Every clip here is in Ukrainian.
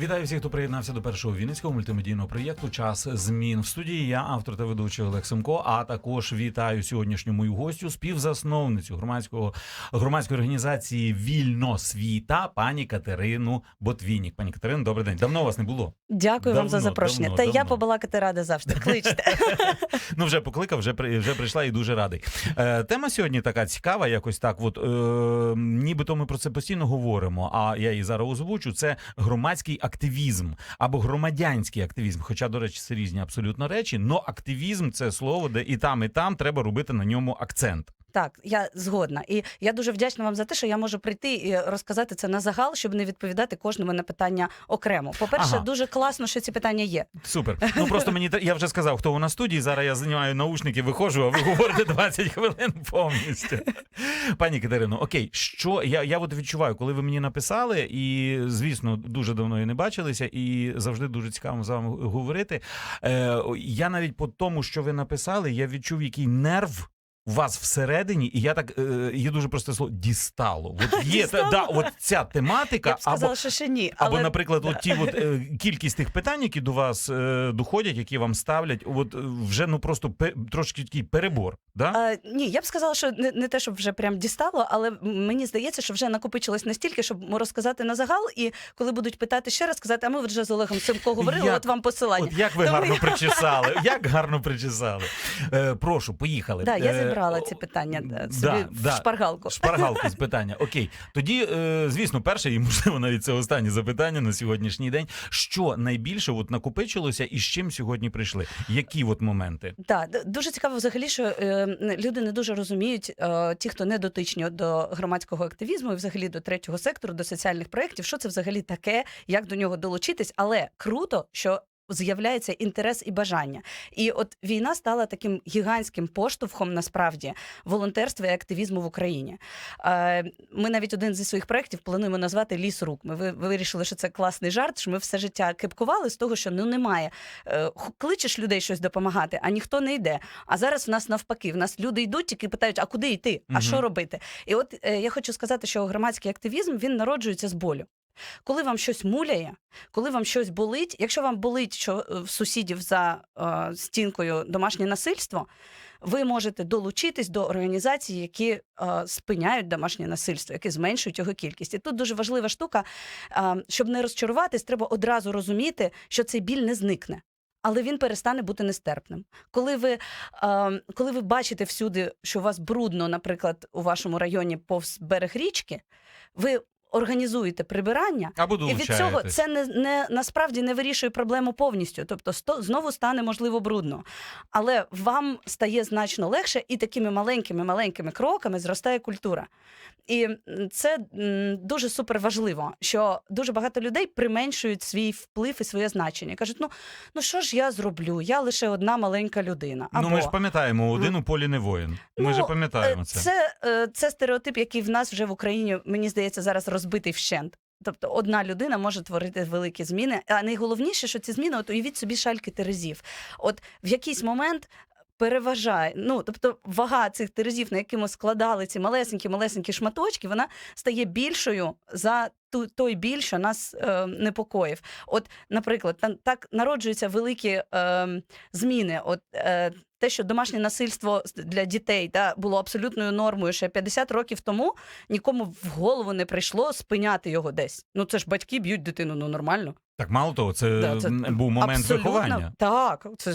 Вітаю всіх, хто приєднався до першого вінницького мультимедійного проєкту Час змін в студії. Я автор та ведучий Олег Семко. А також вітаю сьогоднішню мою гостю, співзасновницю громадського громадської організації Вільно світа, пані Катерину Ботвінік. Пані Катерино, добрий день. Давно вас не було. Дякую вам за запрошення. давно, Та я побалакати рада завжди. Кличте. Ну вже покликав, вже вже прийшла і дуже радий. Е, тема сьогодні така цікава, якось так. От е, нібито ми про це постійно говоримо. А я її зараз озвучу. Це громадський активізм або громадянський активізм. Хоча, до речі, це різні абсолютно речі. Но активізм це слово, де і там, і там треба робити на ньому акцент. Так, я згодна. І я дуже вдячна вам за те, що я можу прийти і розказати це на загал, щоб не відповідати кожному на питання окремо. По-перше, Ага. дуже класно, що ці питання є. Супер. Ну просто мені я вже сказав, хто у нас студії. Зараз я знімаю наушники, виходжу, а ви говорите 20 хвилин повністю. Пані Катерино, окей, що я, я от відчуваю, коли ви мені написали, і звісно, дуже давно і не бачилися, і завжди дуже цікаво з вами говорити. Е, я навіть по тому, що ви написали, я відчув, який нерв. У вас всередині, і я так е, є дуже просте слово дістало. От є та, Дістало? да, от ця тематика, Я б сказала, або що ще ні. або, але... наприклад, от ті от, е, кількість тих питань, які до вас е, доходять, які вам ставлять, от е, вже ну просто пе, трошки такий перебор. Да? А, ні, я б сказала, що не, не те, щоб вже прям дістало, але мені здається, що вже накопичилось настільки, щоб розказати на загал, і коли будуть питати ще раз, сказати, а ми вже з Олегом Семко говорили, Як- от вам посилання. От як ви Тому гарно я- причесали, як гарно причесали. Е, прошу, поїхали. Да, я Е, о, ці питання е, да, собі да. шпаргалку. Шпаргалку з питання. Окей. Тоді, е, звісно, перше, і можливо навіть це останнє запитання на сьогоднішній день. Що найбільше от накопичилося і з чим сьогодні прийшли? Які от моменти? Так, дуже цікаво взагалі, що е, люди не дуже розуміють, ті, хто не дотичні до громадського активізму і взагалі до третього сектору, до соціальних проєктів, що це взагалі таке, як до нього долучитись. Але круто, що. З'являється інтерес і бажання, і от війна стала таким гігантським поштовхом насправді волонтерства і активізму в Україні. Е, Ми навіть один зі своїх проєктів плануємо назвати Ліс рук. Ми ви- вирішили, що це класний жарт. Що ми все життя кипкували з того, що ну немає е, кличеш людей щось допомагати, а ніхто не йде. А зараз в нас навпаки, в нас люди йдуть, тільки питають, а куди йти? А Мгм. що робити? І от е, я хочу сказати, що громадський активізм він народжується з болю. Коли вам щось муляє, коли вам щось болить, якщо вам болить, що е, в сусідів за е, стінкою домашнє насильство, ви можете долучитись до організацій, які е, спиняють домашнє насильство, які зменшують його кількість. І тут дуже важлива штука, е, щоб не розчаруватись, треба одразу розуміти, що цей біль не зникне. Але він перестане бути нестерпним. Коли ви, е, коли ви бачите всюди, що у вас брудно, наприклад, у вашому районі повз берег річки, ви організуєте прибирання, Або і від цього це не, не насправді не вирішує проблему повністю. Тобто сто, знову стане можливо брудно. Але вам стає значно легше, і такими маленькими маленькими кроками зростає культура. І це дуже супер важливо, що дуже багато людей применшують свій вплив і своє значення. Кажуть, ну, ну що ж я зроблю? Я лише одна маленька людина. Або, Ну ми ж пам'ятаємо, один у полі не воїн. Ми Ну, ж пам'ятаємо Е, це. Це, е, це стереотип, який в нас вже в Україні, мені здається, зараз розбитий вщент. Тобто одна людина може творити великі зміни. А найголовніше, що ці зміни, от уявіть собі шальки терезів. От в якийсь момент. Переважає, ну тобто вага цих терезів, на які ми складали ці малесенькі малесенькі шматочки, вона стає більшою за ту той біль, що нас е, непокоїв. От, наприклад, там так народжуються великі е, зміни. От е, те, що домашнє насильство для дітей та було абсолютною нормою ще 50 років тому, нікому в голову не прийшло спиняти його десь. Ну це ж батьки б'ють дитину, ну нормально. Так мало того, це, Да, це був момент Абсолютно, виховання. Так, це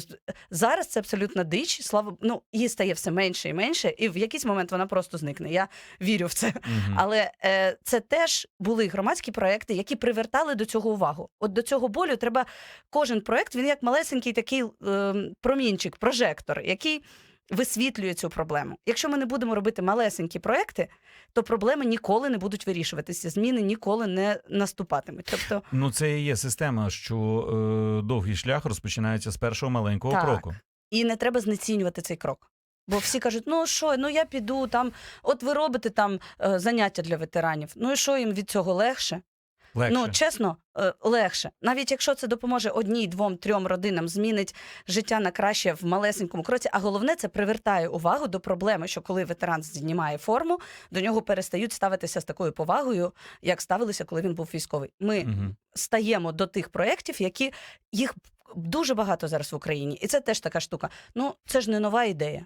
зараз це абсолютно дич. Слава ну її стає все менше і менше, і в якийсь момент вона просто зникне. Я вірю в це. Мгм. Але е, це теж були громадські проекти, які привертали до цього увагу. От до цього болю треба кожен проект, він як малесенький такий е, промінчик, прожектор, який висвітлює цю проблему. Якщо ми не будемо робити малесенькі проекти, то проблеми ніколи не будуть вирішуватися, зміни ніколи не наступатимуть. Тобто, Ну, це і є система, що е, довгий шлях розпочинається з першого маленького Так. кроку. і не треба знецінювати цей крок. Бо всі кажуть, ну що, ну я піду там, от ви робите там е, заняття для ветеранів. Ну і що їм від цього легше? Легше. Ну, чесно, е, легше. Навіть якщо це допоможе одній, двом, трьом родинам змінить життя на краще в малесенькому кроці. А головне, це привертає увагу до проблеми, що коли ветеран знімає форму, до нього перестають ставитися з такою повагою, як ставилися, коли він був військовий. Ми Мгм. стаємо до тих проєктів, які їх дуже багато зараз в Україні. І це теж така штука. Ну, це ж не нова ідея.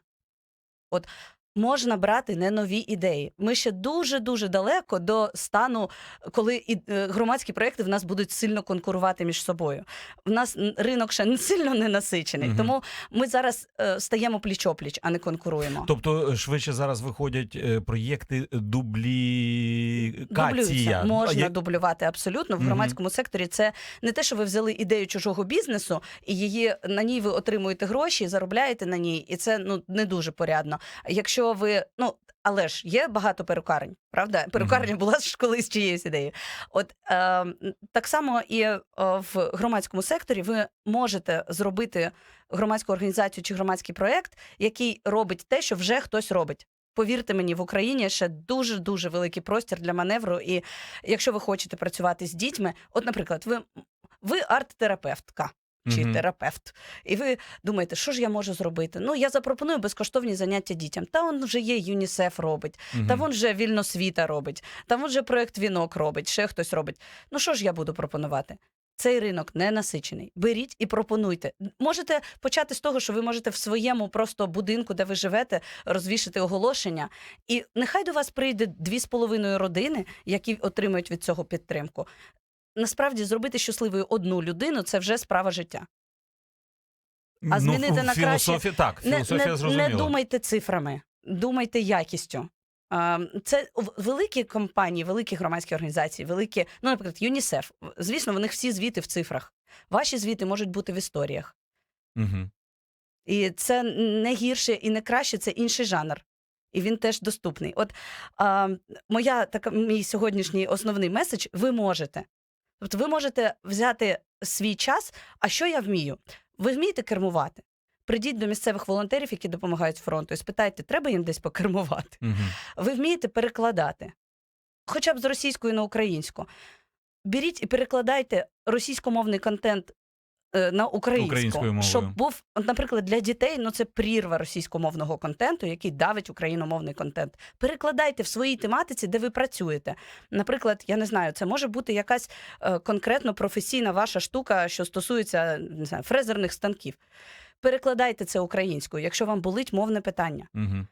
От можна брати не нові ідеї. Ми ще дуже дуже далеко до стану, коли і е, громадські проєкти в нас будуть сильно конкурувати між собою. В нас ринок ще сильно не насичений. Мгм. Тому ми зараз е, стаємо пліч-опліч, а не конкуруємо. Тобто е, швидше зараз виходять е, проєкти дублікація. Дублюються. Можна Я- дублювати абсолютно в громадському секторі. Це не те, що ви взяли ідею чужого бізнесу, і її на ній ви отримуєте гроші, заробляєте на ній, і це ну не дуже порядно. Якщо ви ну. Але ж є багато перукарень, правда? Перукарня була ж колись чиєюсь ідеєю. От е, так само і е, в громадському секторі ви можете зробити громадську організацію чи громадський проєкт, який робить те, що вже хтось робить. Повірте мені, в Україні ще дуже дуже великий простір для маневру. І якщо ви хочете працювати з дітьми, от, наприклад, ви, ви арт-терапевтка. Чи Мгм. терапевт, і ви думаєте, що ж я можу зробити? Ну я запропоную безкоштовні заняття дітям. Та он вже є ЮНІСЕФ робить, Мгм. та вон вже вільносвіта робить, та вон вже проект вінок робить, ще хтось робить. Ну що ж я буду пропонувати? Цей ринок не насичений. Беріть і пропонуйте. Можете почати з того, що ви можете в своєму просто будинку, де ви живете, розвішити оголошення. І нехай до вас прийде дві з половиною родини, які отримують від цього підтримку. Насправді зробити щасливою одну людину це вже справа життя. а змінити ну, на краще- так, Не, не, не думайте цифрами, думайте якістю. Це великі компанії, великі громадські організації, великі, ну, наприклад, ЮНІСЕФ. Звісно, в них всі звіти в цифрах. Ваші звіти можуть бути в історіях. Мгм. І це не гірше і не краще, це інший жанр. І він теж доступний. От а, моя така мій сьогоднішній основний меседж: ви можете. Тобто, ви можете взяти свій час. А що я вмію? Ви вмієте кермувати? Прийдіть до місцевих волонтерів, які допомагають фронту, і спитайте, треба їм десь покермувати. Угу. Ви вмієте перекладати, хоча б з російської на українську. Беріть і перекладайте російськомовний контент на українську, Українською мовою. щоб був, от, наприклад, для дітей ну це прірва російськомовного контенту, який давить україномовний контент. Перекладайте в своїй тематиці, де ви працюєте. Наприклад, я не знаю, це може бути якась е, конкретно професійна ваша штука, що стосується не знаю, фрезерних станків. Перекладайте це українською, якщо вам болить мовне питання. Мгм.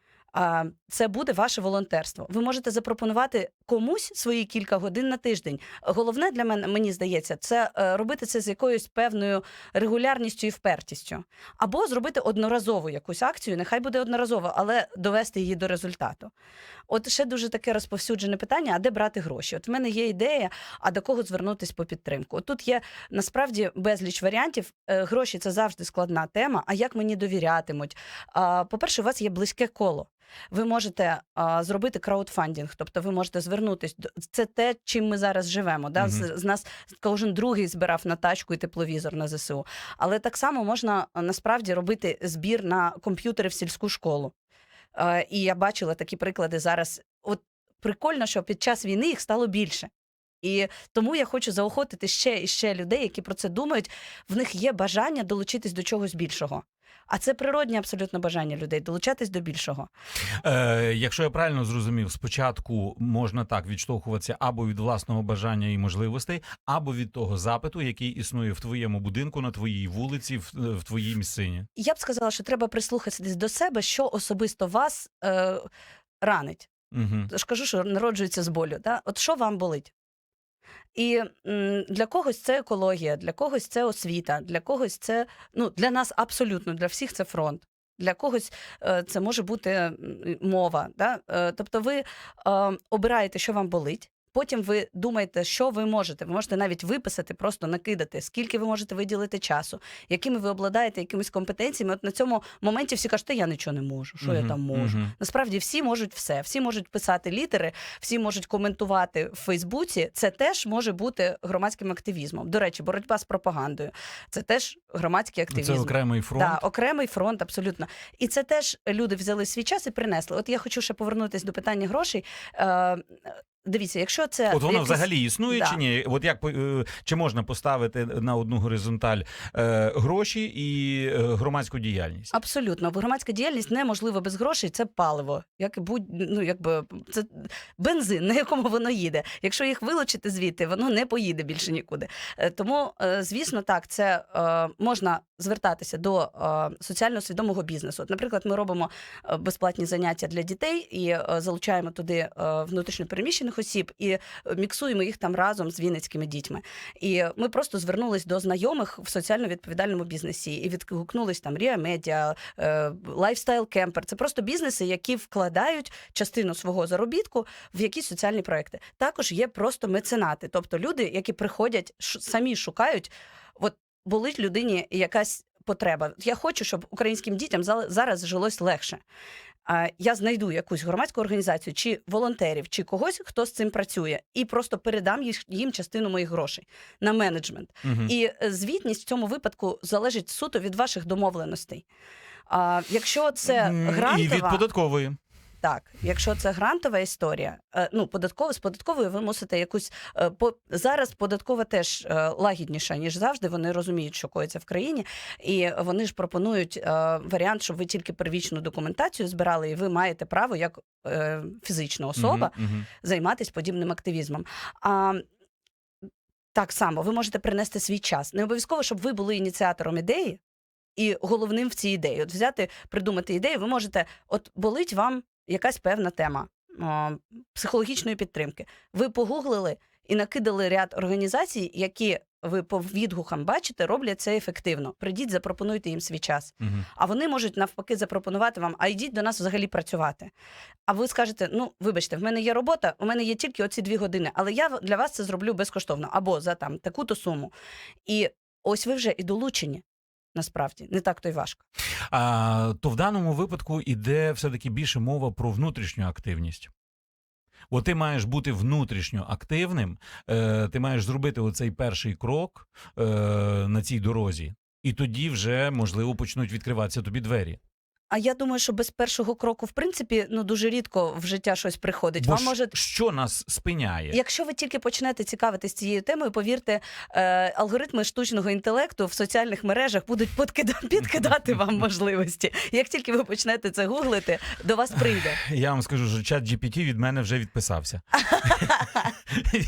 Це буде ваше волонтерство. Ви можете запропонувати комусь свої кілька годин на тиждень. Головне для мене, мені здається, це е, робити це з якоюсь певною регулярністю і впертістю, або зробити одноразову якусь акцію. Нехай буде одноразово, але довести її до результату. От ще дуже таке розповсюджене питання: а де брати гроші? От в мене є ідея, а до кого звернутись по підтримку? От тут є насправді безліч варіантів. Е, Гроші це завжди складна тема. А як мені довірятимуть? По-перше, у вас є близьке коло. Ви можете а, зробити краудфандинг, тобто ви можете звернутись до це те, чим ми зараз живемо. Да? З, Мгм. з нас кожен другий збирав на тачку і тепловізор на ЗСУ. Але так само можна насправді робити збір на комп'ютери в сільську школу. Е, і я бачила такі приклади зараз. От прикольно, що під час війни їх стало більше. І тому я хочу заохотити ще і ще людей, які про це думають. В них є бажання долучитись до чогось більшого. А це природнє абсолютно бажання людей долучатись до більшого. Е, якщо я правильно зрозумів, спочатку можна так відштовхуватися або від власного бажання і можливостей, або від того запиту, який існує в твоєму будинку, на твоїй вулиці, в, в твоїй місцині. Я б сказала, що треба прислухатись до себе, що особисто вас е, ранить. Угу. Тож кажу, що народжується з болю. Да? От що вам болить? І для когось це екологія, для когось це освіта, для когось це ну для нас абсолютно для всіх це фронт. Для когось е, це може бути мова. Да? Е, тобто ви обираєте, що вам болить. Потім ви думаєте, що ви можете. Ви можете навіть виписати, просто накидати, скільки ви можете виділити часу, якими ви обладаєте якимись компетенціями. От на цьому моменті всі кажуть, «Та я нічого не можу. Що я там можу? Мгм. Насправді всі можуть все, всі можуть писати літери, всі можуть коментувати в Фейсбуці. Це теж може бути громадським активізмом. До речі, боротьба з пропагандою це теж громадський активізм. Це окремий фронт. Да, окремий фронт, абсолютно. І це теж люди взяли свій час і принесли. От я хочу ще повернутися до питання грошей. Дивіться, якщо це От воно якийсь- взагалі існує Да. чи ні? От як е, чи можна поставити на одну горизонталь е, гроші і е, громадську діяльність? Абсолютно, бо громадська діяльність неможлива без грошей. Це паливо, як будь ну якби це бензин, на якому воно їде. Якщо їх вилучити звідти, воно не поїде більше нікуди. Е, Тому, звісно, так це е, можна звертатися до е, соціально свідомого бізнесу. От, наприклад, ми робимо безплатні заняття для дітей і е, залучаємо туди е, внутрішньопереміщених осіб і е, міксуємо їх там разом з вінницькими дітьми. І ми просто звернулись до знайомих в соціально відповідальному бізнесі і відгукнулись там Ріа Медіа, Лайфстайл Кемпер. Це просто бізнеси, які вкладають частину свого заробітку в якісь соціальні проекти. Також є просто меценати, тобто люди, які приходять, самі шукають. От болить людині якась потреба. Я хочу, щоб українським дітям зараз жилось легше. Я знайду якусь громадську організацію, чи волонтерів, чи когось, хто з цим працює, і просто передам їм частину моїх грошей на менеджмент. Угу. І е, звітність в цьому випадку залежить суто від ваших домовленостей. А якщо це грантова... І від податкової. Так, якщо це грантова історія, е, ну податково з податковою ви мусите якусь е, по зараз податкова теж е, лагідніша ніж завжди. Вони розуміють, що коїться в країні, і вони ж пропонують варіант, щоб ви тільки первічну документацію збирали, і ви маєте право як фізична особа Мгм, мгм. займатися подібним активізмом. А так само ви можете принести свій час. Не обов'язково, щоб ви були ініціатором ідеї і головним в цій ідеї. От взяти, придумати ідею, ви можете, от болить вам якась певна тема а, психологічної підтримки. Ви погуглили і накидали ряд організацій, які ви по відгукам бачите, роблять це ефективно. Прийдіть, запропонуйте їм свій час. Мгм. А вони можуть навпаки запропонувати вам, а йдіть до нас взагалі працювати. А ви скажете: ну, вибачте, в мене є робота, у мене є тільки оці дві години, але я для вас це зроблю безкоштовно або за там таку-то суму. І ось ви вже і долучені. Насправді не так то й важко. А, то в даному випадку іде все-таки більше мова про внутрішню активність. Бо ти маєш бути внутрішньо активним, е, ти маєш зробити оцей перший крок е, на цій дорозі, і тоді вже, можливо, почнуть відкриватися тобі двері. А я думаю, що без першого кроку, в принципі, ну дуже рідко в життя щось приходить. Бо Вам може що нас спиняє? Якщо ви тільки почнете цікавитись цією темою, повірте, е, алгоритми штучного інтелекту в соціальних мережах будуть подкида- підкидати вам можливості. Як тільки ви почнете це гуглити, до вас прийде. Я вам скажу, що чат GPT від мене вже відписався.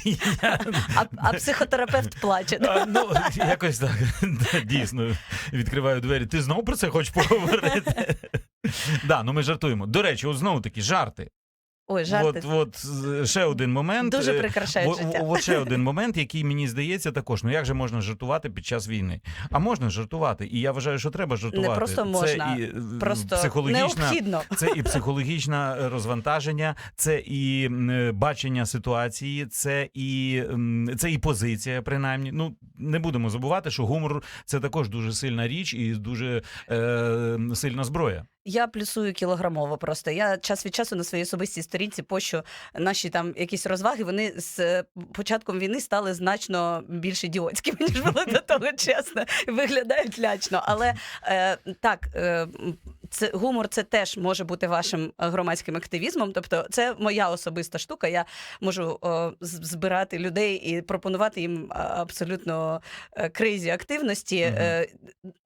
Я- А, а психотерапевт плаче. А, ну, якось так. Дійсно, відкриваю двері. Ти знову про це хочеш поговорити? Да, ну ми жартуємо. До речі, от знову таки жарти. Ой, жарти. От, от ще один момент. Дуже е, прикрашають О- життя. От ще один момент, який мені здається також. Ну як же можна жартувати під час війни? А можна жартувати, і я вважаю, що треба жартувати. Не просто Це можна, і е, Просто психологічна, необхідно. це і психологічне розвантаження, це і м, е, бачення ситуації, це і м, це і позиція, принаймні. Ну не будемо забувати, що гумор це також дуже сильна річ і дуже е, сильна зброя. Я плюсую кілограмово просто. Я час від часу на своїй особистій сторінці пощу наші там якісь розваги. Вони з е, початком війни стали значно більш ідіотськими, ніж були до того, чесно. Виглядають лячно. Але е, так, е, це гумор це теж може бути вашим громадським активізмом. Тобто, це моя особиста штука. Я можу е, збирати людей і пропонувати їм абсолютно е, крейзі активності. Е,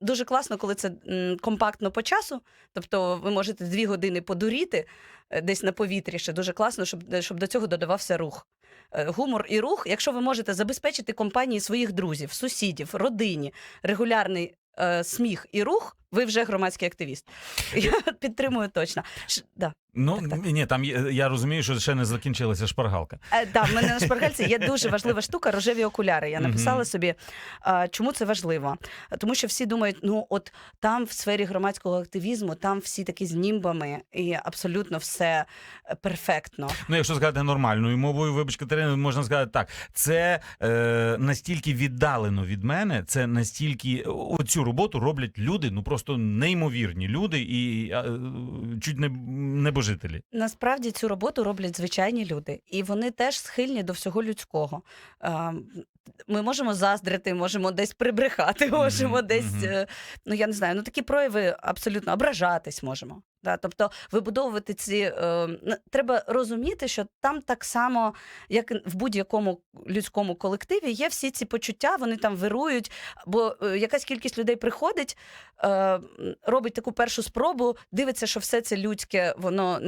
Дуже класно, коли це компактно по часу. Тобто ви можете дві години подуріти е, десь на повітрі. Ще дуже класно, щоб, щоб до цього додавався рух. Е, Гумор і рух, якщо ви можете забезпечити компанії своїх друзів, сусідів, родині регулярний е, сміх і рух, ви вже громадський активіст. Я підтримую точно. Ш, да. Ну Так, так. ні, там є- я розумію, що ще не закінчилася шпаргалка. Е, да, в мене на шпаргальці є дуже важлива штука рожеві окуляри. Я написала собі, а, чому це важливо. Тому що всі думають, ну от там в сфері громадського активізму, там всі такі з німбами, і абсолютно все е, перфектно. Ну, якщо сказати нормальною мовою, вибач, Катерина, можна сказати так. Це е, настільки віддалено від мене, це настільки оцю роботу роблять люди, ну просто неймовірні люди і е, чуть не небожителі. Насправді цю роботу роблять звичайні люди, і вони теж схильні до всього людського. Ми можемо заздрити, можемо десь прибрехати, можемо десь, е, ну я не знаю, ну такі прояви абсолютно ображатись можемо. Да, тобто вибудовувати ці е, треба розуміти, що там так само, як в будь-якому людському колективі, є всі ці почуття, вони там вирують. Бо е, якась кількість людей приходить, е, робить таку першу спробу, дивиться, що все це людське, воно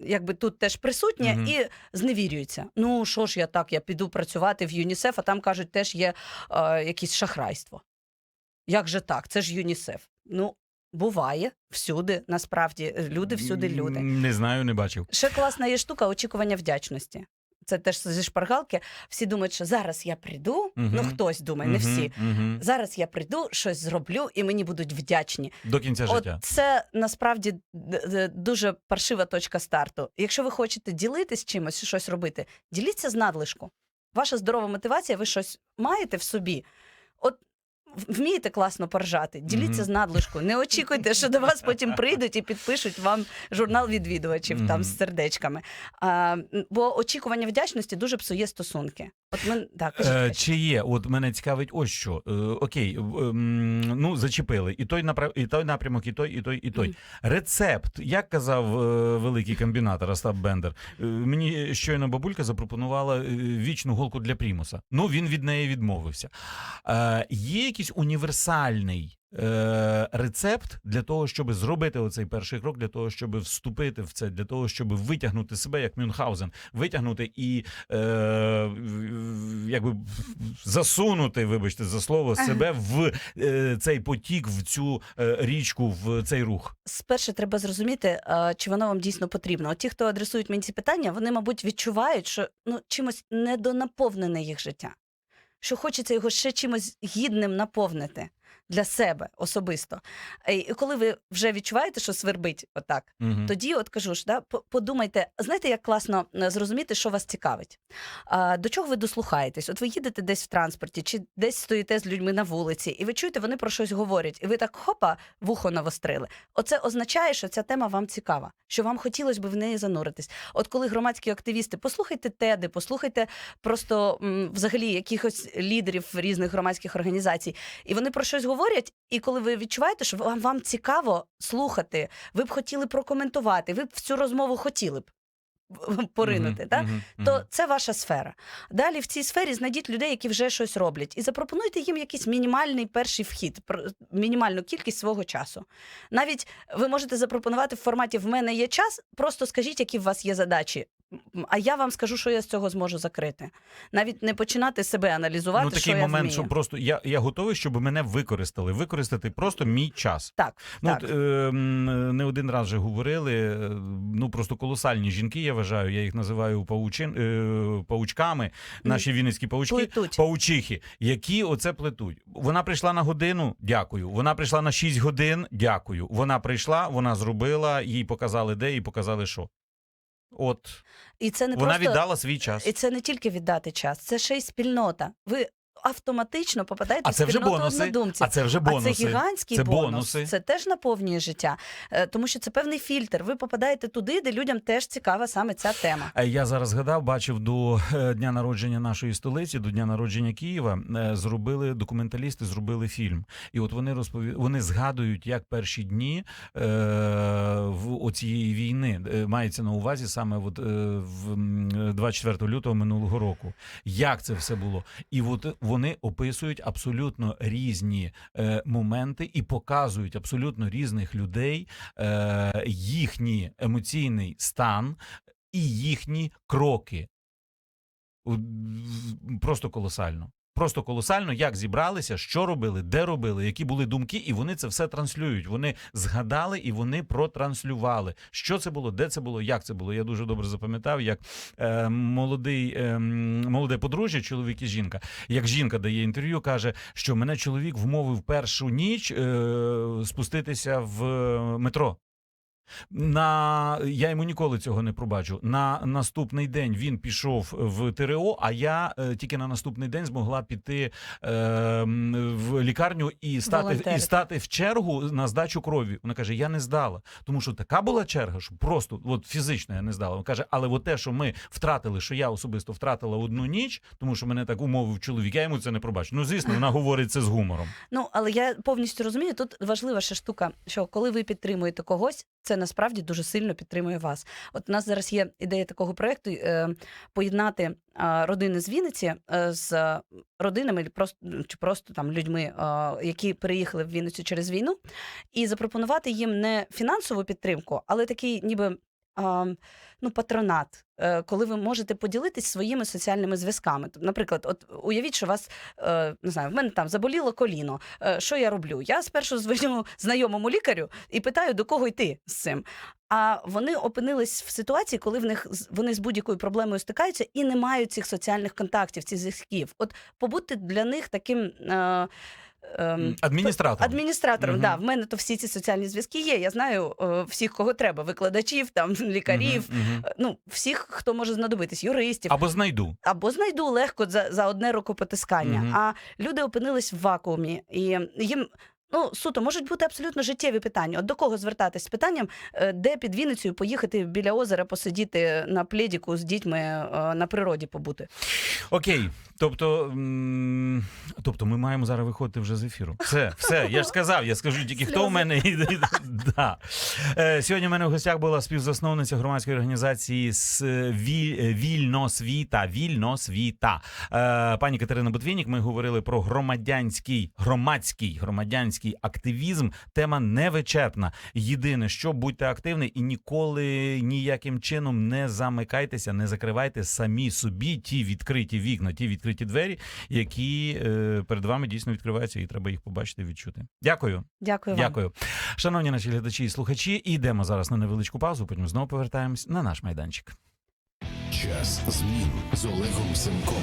якби тут теж присутнє, Мгм. і зневірюється. Ну що ж я так, я піду працювати в ЮНІСЕФ, а там кажуть, теж є е, якесь шахрайство. Як же так? Це ж ЮНІСЕФ. Ну, буває всюди, насправді, люди всюди люди. Не знаю, не бачив. Ще класна є штука очікування вдячності. Це теж зі шпаргалки. Всі думають, що зараз я прийду. Мгм. Ну хтось думає, не всі. мгм. Зараз я прийду, щось зроблю, і мені будуть вдячні. До кінця От життя. це насправді д- д- дуже паршива точка старту. Якщо ви хочете ділитись чимось, щось робити, діліться з надлишку. Ваша здорова мотивація, ви щось маєте в собі. От вмієте класно поржати, діліться Мгм. з надлишку. Не очікуйте, що до вас потім прийдуть і підпишуть вам журнал відвідувачів там з сердечками. А, бо очікування вдячності дуже псує стосунки. От ми так, кажіть, Е, чи є? От мене цікавить ось що. Е, окей, ем, ну зачепили і той напрям, і той напрямок, і той, і той, і той. Мгм. Рецепт, як казав е, великий комбінатор Остап Бендер, е, мені щойно бабулька запропонувала е, вічну голку для примуса. Ну він від неї відмовився. Е, є якийсь універсальний. е, Рецепт для того, щоб зробити оцей перший крок, для того, щоб вступити в це, для того, щоб витягнути себе як Мюнхгаузен, витягнути і е, якби засунути, вибачте за слово, себе в е, цей потік, в цю е, річку, в цей рух. спершу треба зрозуміти, а, чи воно вам дійсно потрібно. От ті, хто адресують мені ці питання, вони, мабуть, відчувають, що ну, чимось недонаповнене їх життя, що хочеться його ще чимось гідним наповнити для себе особисто. І коли ви вже відчуваєте, що свербить отак, Мгм. тоді, от кажу ж, да, подумайте, знаєте, як класно е, зрозуміти, що вас цікавить. А, до чого ви дослухаєтесь? От ви їдете десь в транспорті, чи десь стоїте з людьми на вулиці, і ви чуєте, вони про щось говорять, і ви так хопа, вухо навострили. Оце означає, що ця тема вам цікава, що вам хотілося б в неї зануритись. От коли громадські активісти, послухайте теди, послухайте просто м, взагалі якихось лідерів різних громадських організацій, і вони про щось говорять. І коли ви відчуваєте, що вам, вам цікаво слухати, ви б хотіли прокоментувати, ви б в цю розмову хотіли б поринути. Мгм, так? мгм, то мгм. це ваша сфера. Далі в цій сфері знайдіть людей, які вже щось роблять, і запропонуйте їм якийсь мінімальний перший вхід, мінімальну кількість свого часу. Навіть ви можете запропонувати в форматі В мене є час, просто скажіть, які в вас є задачі. А я вам скажу, що я з цього зможу закрити. Навіть не починати себе аналізувати, ну, що такий я момент, вмію. що просто я, я готовий, щоб мене використали. Використати просто мій час. Так, Ну, так. от, е, не один раз вже говорили. е, Ну просто колосальні жінки, я вважаю. Я їх називаю паучин, е, паучками. Наші вінницькі паучки. Плетуть. Паучихи, які оце плетуть. Вона прийшла на годину, дякую. Вона прийшла на 6 годин, дякую. Вона прийшла, вона зробила, їй показали де, і показали що. От І це не вона просто... віддала свій час. І це не тільки віддати час, це ще й спільнота. Ви автоматично попадаєте А в це вже бонуси. А це вже бонуси. А це гігантський Це бонус. бонуси. Це теж наповнює життя, Е, тому що це певний фільтр. Ви попадаєте туди, де людям теж цікава саме ця тема. А Я зараз згадав, бачив до е, дня народження нашої столиці, до дня народження Києва. е, Зробили документалісти, зробили фільм. І от вони розпові... вони згадують, як перші дні е, в оцієї війни е, мається на увазі саме от, е, в м, 24 лютого минулого року. Як це все було? І от вони описують абсолютно різні е, моменти і показують абсолютно різних людей, е, їхній емоційний стан і їхні кроки. Просто колосально. Просто колосально, як зібралися, що робили, де робили, які були думки, і вони це все транслюють. Вони згадали і вони протранслювали. Що це було, де це було, як це було. Я дуже добре запам'ятав, як е, молодий, е, молоде подружжя, чоловік і жінка. Як жінка дає інтерв'ю, каже, що мене чоловік вмовив першу ніч е, спуститися в е, метро. На я йому ніколи цього не пробачу. На наступний день він пішов в ТРО, а я е, тільки на наступний день змогла піти е, в лікарню і стати, і стати в чергу на здачу крові. Вона каже: Я не здала, тому що така була черга, що просто от фізично я не здала. Вона каже, але от те, що ми втратили, що я особисто втратила одну ніч, тому що мене так умовив чоловік, я йому це не пробачу. Ну звісно, вона говорить це з гумором. Ну але я повністю розумію. Тут важлива ще штука, що коли ви підтримуєте когось, це насправді дуже сильно підтримує вас. От у нас зараз є ідея такого проекту е, поєднати родини з Вінниці е, з родинами просто, чи просто там людьми, е, які переїхали в Вінницю через війну, і запропонувати їм не фінансову підтримку, але такий, ніби. Ну, патронат, е, коли ви можете поділитись своїми соціальними зв'язками. Наприклад, от уявіть, що вас е, не знаю, в мене там заболіло коліно. Е, Що я роблю? Я спершу дзвоню знайомому лікарю і питаю, до кого йти з цим. А вони опинились в ситуації, коли в них вони з будь-якою проблемою стикаються і не мають цих соціальних контактів, цих зв'язків. От побудьте для них таким. Ем, Адміністратор. Адміністратором, Мгм. да, в мене то всі ці соціальні зв'язки є. Я знаю е, всіх, кого треба: викладачів, там лікарів, Мгм, мгм. е, ну всіх, хто може знадобитись, юристів Або знайду. або знайду легко за, за одне рукопотискання. Мгм. А люди опинились в вакуумі, і їм. Ну, суто, можуть бути абсолютно життєві питання. От до кого звертатись з питанням, е, де під Вінницею поїхати біля озера, посидіти на пледіку з дітьми е, на природі побути. Окей. Тобто, м, тобто ми маємо зараз виходити вже з ефіру. Все, все, я ж сказав, я скажу тільки, хто у мене. да. Е, Сьогодні в мене в гостях була співзасновниця громадської організації з Віль- е, Вільносвіта. Вільносвіта. Е, Пані Катерина Ботвінік, ми говорили про громадянський, громадський, громадянський активізм. Тема невичерпна. Єдине, що будьте активні і ніколи ніяким чином не замикайтеся, не закривайте самі собі ті відкриті вікна, ті відкриті двері, які е, перед вами дійсно відкриваються, і треба їх побачити відчути. Дякую. Дякую вам. Дякую. Шановні наші глядачі і слухачі, йдемо зараз на невеличку паузу, потім знову повертаємось на наш майданчик. Час змін з Олегом Семком.